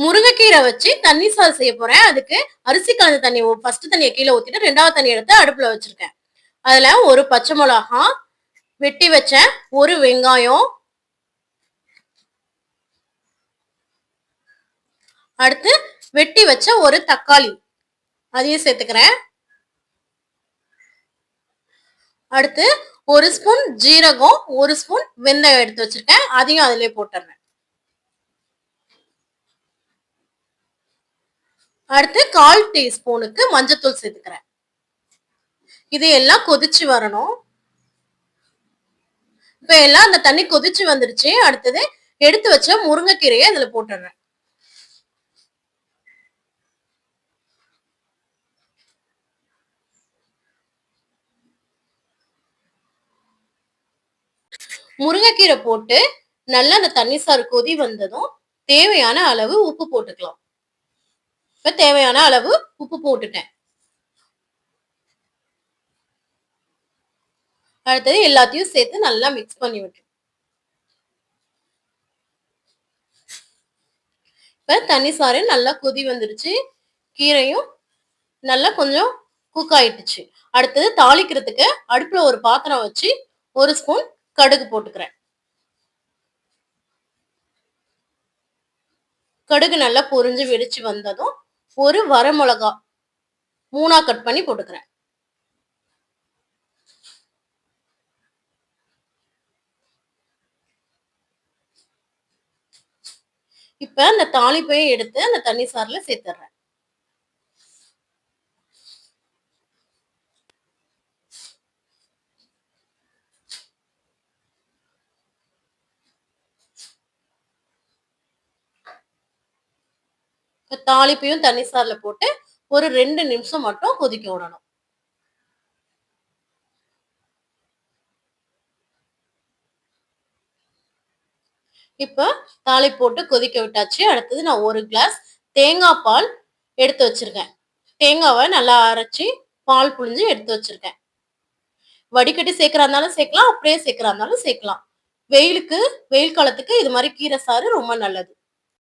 முருங்கைக்கீரை வச்சு தண்ணி சாதம் செய்ய போறேன். அதுக்கு அரிசி கலந்த தண்ணி ஃபர்ஸ்ட் தண்ணியை கீழே ஊத்திட்டு ரெண்டாவது தண்ணி எடுத்து அடுப்புல வச்சிருக்கேன். அதுல ஒரு பச்சை மிளகா வெட்டி வச்ச ஒரு வெங்காயம். அடுத்து வெட்டி வச்ச ஒரு தக்காளி. அதையும் சேர்த்துக்கிறேன். அடுத்து ஒரு ஸ்பூன் ஜீரகம் ஒரு ஸ்பூன் வெந்தயம் எடுத்து வச்சிருக்கேன். அதையும் அதிலே போட்டுறேன். அடுத்து கால் டீஸ்பூனுக்கு மஞ்சத்தூள் சேர்த்துக்கிறேன். இது எல்லாம் கொதிச்சு வரணும். இப்ப எல்லாம் அந்த தண்ணி கொதிச்சு வந்துருச்சு. அடுத்தது எடுத்து வச்ச முருங்கைக்கீரையை அதுல போட்டுடுறேன். முருங்கைக்கீரை போட்டு நல்லா அந்த தண்ணி சாறு கொதி வந்ததும் தேவையான அளவு உப்பு போட்டுக்கலாம். இப்ப தேவையான அளவு உப்பு போட்டுட்டேன். அடுத்தது எல்லாத்தையும் சேர்த்து நல்லா மிக்ஸ் பண்ணி விட்டு இப்ப தண்ணி சாறு நல்லா கொதி வந்துருச்சு. கீரையும் நல்லா கொஞ்சம் குக் ஆயிட்டுச்சு அடுத்தது தாளிக்கிறதுக்கு அடுப்புல ஒரு பாத்திரம் வச்சு ஒரு ஸ்பூன் கடுகு போட்டுக்கிறேன். கடுகு நல்லா பொரிஞ்சு வெடிச்சு வந்ததும் ஒரு வரமிளகா மூணா கட் பண்ணி போட்டுக்கிறேன். இப்ப அந்த தாளிப்பையும் எடுத்து அந்த தண்ணி சாரில் சேர்த்துட்றேன் இப்போ தாளிப்பையும் தண்ணி சாரில் போட்டு ஒரு ரெண்டு நிமிஷம் மட்டும் கொதிக்க விடணும். இப்போ தாளி போட்டு கொதிக்க விட்டாச்சு. அடுத்தது நான் ஒரு கிளாஸ் தேங்காய் பால் எடுத்து வச்சிருக்கேன். தேங்காவை நல்லா அரைச்சி பால் புழிஞ்சு எடுத்து வச்சிருக்கேன். வடிகட்டி சேர்க்கறா இருந்தாலும் சேர்க்கலாம் அப்படியே சேர்க்கறா இருந்தாலும் சேர்க்கலாம். வெயிலுக்கு வெயில் காலத்துக்கு இது மாதிரி கீரை சாறு ரொம்ப நல்லது.